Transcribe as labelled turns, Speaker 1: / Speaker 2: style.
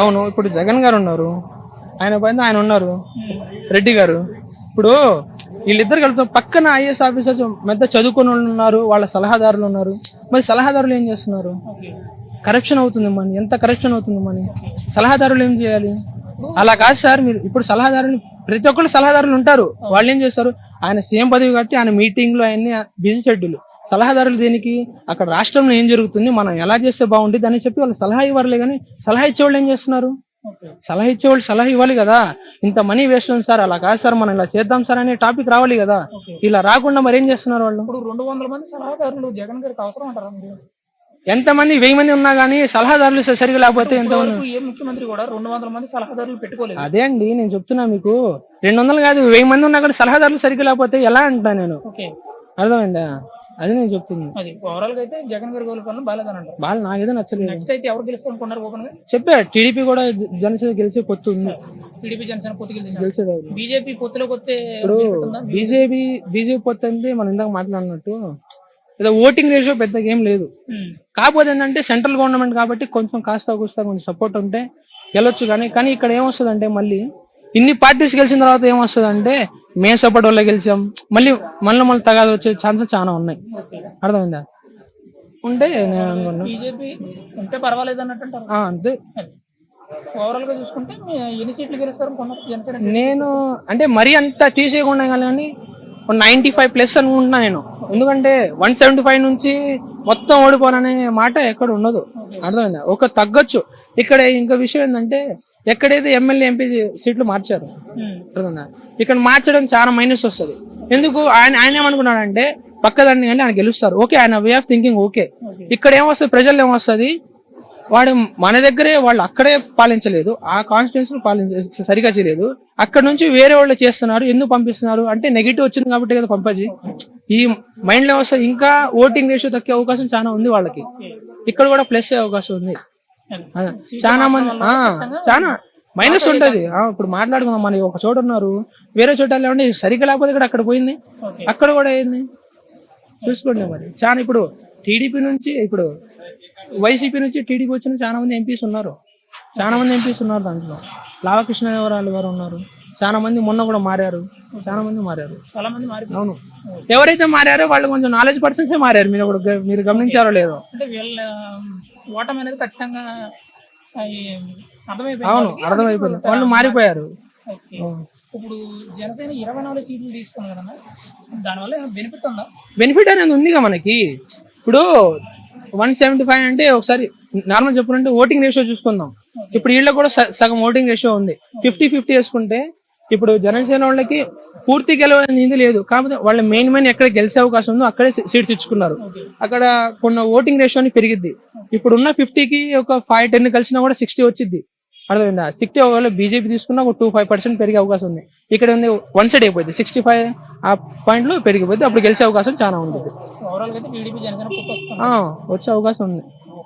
Speaker 1: అవును ఇప్పుడు జగన్ గారు ఉన్నారు. ఆయన పైన ఆయన ఉన్నారు. రెడ్డి గారు. ఇప్పుడు వీళ్ళిద్దరు కలుపుతాం పక్కన ఐఏఎస్ ఆఫీసర్స్ పెద్ద చదువుకుని వాళ్ళు ఉన్నారు వాళ్ళ సలహాదారులు ఉన్నారు. మరి సలహాదారులు ఏం చేస్తున్నారు? కరప్షన్ అవుతుంది మనీ. ఎంత కరప్షన్ అవుతుంది మనీ? సలహాదారులు ఏం చేయాలి? అలా కాదు సార్ మీరు ఇప్పుడు సలహాదారులు ప్రతి ఒక్కళ్ళు సలహాదారులు ఉంటారు. వాళ్ళు ఏం చేస్తారు? ఆయన సీఎం పదవి కాబట్టి ఆయన మీటింగ్లు ఆయన్ని బిజీ షెడ్యూల్ సలహాదారులు దేనికి అక్కడ రాష్ట్రంలో ఏం జరుగుతుంది మనం ఎలా చేస్తే బాగుంటుంది అని చెప్పి వాళ్ళు సలహా ఇవ్వరులే కానీ సలహా ఇచ్చేవాళ్ళు ఏం చేస్తున్నారు? సలహా ఇచ్చేవాళ్ళు సలహా ఇవ్వాలి కదా? ఇంత మనీ వేస్ట్ ఉంది సార్ అలా కాదు సార్ మనం ఇలా చేద్దాం సార్ అనే టాపిక్ రావాలి కదా? ఇలా రాకుండా మరి ఏం చేస్తున్నారు వాళ్ళు?
Speaker 2: ఇప్పుడు రెండు వందల మంది సలహాదారులు జగన్ గారికి అవసరం అంటారా
Speaker 1: ఎంతమంది వెయ్యి మంది ఉన్నా కానీ సలహాదారులు సరిగా లేకపోతే ఎంత
Speaker 2: ముఖ్యమంత్రి కూడా రెండు వందల మంది సలహాదారులు పెట్టుకోలేదు.
Speaker 1: అదే అండి నేను చెప్తున్నా మీకు. రెండు వందలు కాదు వెయ్యి మంది ఉన్నా కానీ సలహాదారులు సరిగ్గా లేకపోతే ఎలా అంటా నేను? అర్థమైందా? అది నేను చెప్తుంది
Speaker 2: అది ఓవరాల్గా అయితే జగన్ గారి గోల్ బాగాలేదని అంటారు
Speaker 1: వాళ్ళు నాకేదో నచ్చలేదు.
Speaker 2: నెక్స్ట్ అయితే ఎవరు గెలుస్తారు అనుకున్నారు ఓపెన్గా?
Speaker 1: చెప్పా టీడీపీ కూడా జనసేన గెలిచే పొత్తు ఉంది.
Speaker 2: టీడీపీ జనసేన పొత్తు గెలిచింది. బీజేపీ పొత్తులోకి వస్తే
Speaker 1: ఇప్పుడు? బీజేపీ బీజేపీ పొత్తు అంటే మనం ఇందాక మాట్లాడినట్టు ఏదో ఓటింగ్ రేషియో పెద్దగా ఏం లేదు. కాకపోతే ఏంటంటే సెంట్రల్ గవర్నమెంట్ కాబట్టి కొంచెం కాస్త కూస్తా కొంచెం సపోర్ట్ ఉంటే గెలొచ్చు కానీ కానీ ఇక్కడ ఏమొస్తుంది మళ్ళీ ఇన్ని పార్టీస్ గెలిచిన తర్వాత ఏమొస్తుంది అంటే మేము సపోర్ట్ వల్ల గెలిచాం. మళ్ళీ మళ్ళీ మళ్ళీ తగాదు వచ్చే ఛాన్సెస్ చాలా ఉన్నాయి. అర్థమైందా? ఉంటే నేను అనుకున్నా.
Speaker 2: బీజేపీ ఉంటే పర్వాలేదు అన్నట్టు
Speaker 1: అంతే.
Speaker 2: ఓవరాల్గా చూసుకుంటే ఎన్ని సీట్లు గెలుస్తారు?
Speaker 1: నేను అంటే మరీ అంత తీసేయకుండా కానీ నైన్టీ ఫైవ్ ప్లస్ అనుకుంటున్నా నేను. ఎందుకంటే వన్ సెవెంటీ ఫైవ్ నుంచి మొత్తం ఓడిపోననే మాట ఎక్కడ ఉండదు. అర్థమైందా? ఒక తగ్గొచ్చు. ఇక్కడ ఇంకో విషయం ఏంటంటే ఎక్కడైతే ఎమ్మెల్యే ఎంపీ సీట్లు మార్చారు అర్థమైందా? ఇక్కడ మార్చడం చాలా మైనస్ వస్తుంది. ఎందుకు? ఆయన ఆయన ఏమనుకున్నాడంటే పక్కదాన్ని అంటే ఆయన గెలుస్తారు. ఓకే ఆయన వే ఆఫ్ థింకింగ్ ఓకే. ఇక్కడ ఏమొస్తుంది? ప్రజలు ఏమొస్తుంది? వాడు మన దగ్గరే వాళ్ళు అక్కడే పాలించలేదు. ఆ కాన్స్టిట్యూన్స్ పాలించ సరిగా చేయలేదు. అక్కడ నుంచి వేరే వాళ్ళు చేస్తున్నారు ఎందుకు పంపిస్తున్నారు? అంటే నెగిటివ్ వచ్చింది కాబట్టి కదా పంపజీ. ఈ మైండ్లో వస్తే ఇంకా ఓటింగ్ రేషియో తగ్గే అవకాశం చాలా ఉంది వాళ్ళకి. ఇక్కడ కూడా ప్లస్ అయ్యే అవకాశం ఉంది. చాలా మంది ఆ, చాలా మైనస్ ఉంటది. ఆ, ఇప్పుడు మాట్లాడుకుందాం. మన ఒక చోట ఉన్నారు వేరే చోట ఉండి సరిగ్గా లేకపోతే ఇక్కడ అక్కడ పోయింది. అక్కడ కూడా అయింది చూసుకోండి మరి. చాలా ఇప్పుడు టీడీపీ నుంచి ఇప్పుడు వైసీపీ నుంచి టీడీపీ వచ్చిన చాలా మంది ఎంపీస్ ఉన్నారు. చాలా మంది ఎంపీస్ ఉన్నారు దాంట్లో. లావకృష్ణదేవరాయలు గారు ఉన్నారు. చాలా మంది మొన్న కూడా మారారు. చాలా మంది మారారు.
Speaker 2: చాలా మంది మారిపోయారు.
Speaker 1: అవును. ఎవరైతే మారారో వాళ్ళు కొంచెం నాలెడ్జ్ పర్సన్సే మారారు. మీరు కూడా మీరు గమనించారో లేదో.
Speaker 2: అంటే వీళ్ళ ఓటమి అనేది ఖచ్చితంగా అర్థమైపోయింది
Speaker 1: అవును. అర్థమైపోయింది. వాళ్ళు మారిపోయారు.
Speaker 2: ఇప్పుడు జనసేన ఇరవై నాలుగు సీట్లు తీసుకుంది కదన్నా దానివల్ల బెనిఫిట్ ఉందా?
Speaker 1: బెనిఫిట్ అనేది ఉందిగా మనకి. ఇప్పుడు వన్ సెవెంటీ ఫైవ్ అంటే ఒకసారి నార్మల్ చెప్పాలంటే ఓటింగ్ రేషియో చూసుకుందాం. ఇప్పుడు వీళ్ళకి కూడా సగం ఓటింగ్ రేషియో ఉంది. ఫిఫ్టీ ఫిఫ్టీ వేసుకుంటే ఇప్పుడు జనసేన వాళ్ళకి పూర్తి గెలవని ఇది లేదు. కాకపోతే వాళ్ళ మెయిన్ మెయిన్ ఎక్కడ గెలిచే అవకాశం ఉందో అక్కడే సీట్స్ ఇచ్చుకున్నారు. అక్కడ కొన్ని ఓటింగ్ రేషియోని పెరిగిద్ది. ఇప్పుడు ఉన్న ఫిఫ్టీకి ఒక ఫైవ్ టెన్ కలిసినా కూడా సిక్స్టీ వచ్చింది అర్థమైందా? సిక్స్టీ ఒకవేళ బీజేపీ తీసుకున్నా ఒక టూ ఫైవ్ పర్సెంట్ పెరిగే అవకాశం ఉంది. ఇక్కడ ఉంది వన్ సైడ్ అయిపోయింది. సిక్స్టీ ఫైవ్ ఆ పాయింట్లో పెరిగిపోద్ది అప్పుడు గెలిచే అవకాశం చాలా ఉంటుంది వచ్చే అవకాశం ఉంది.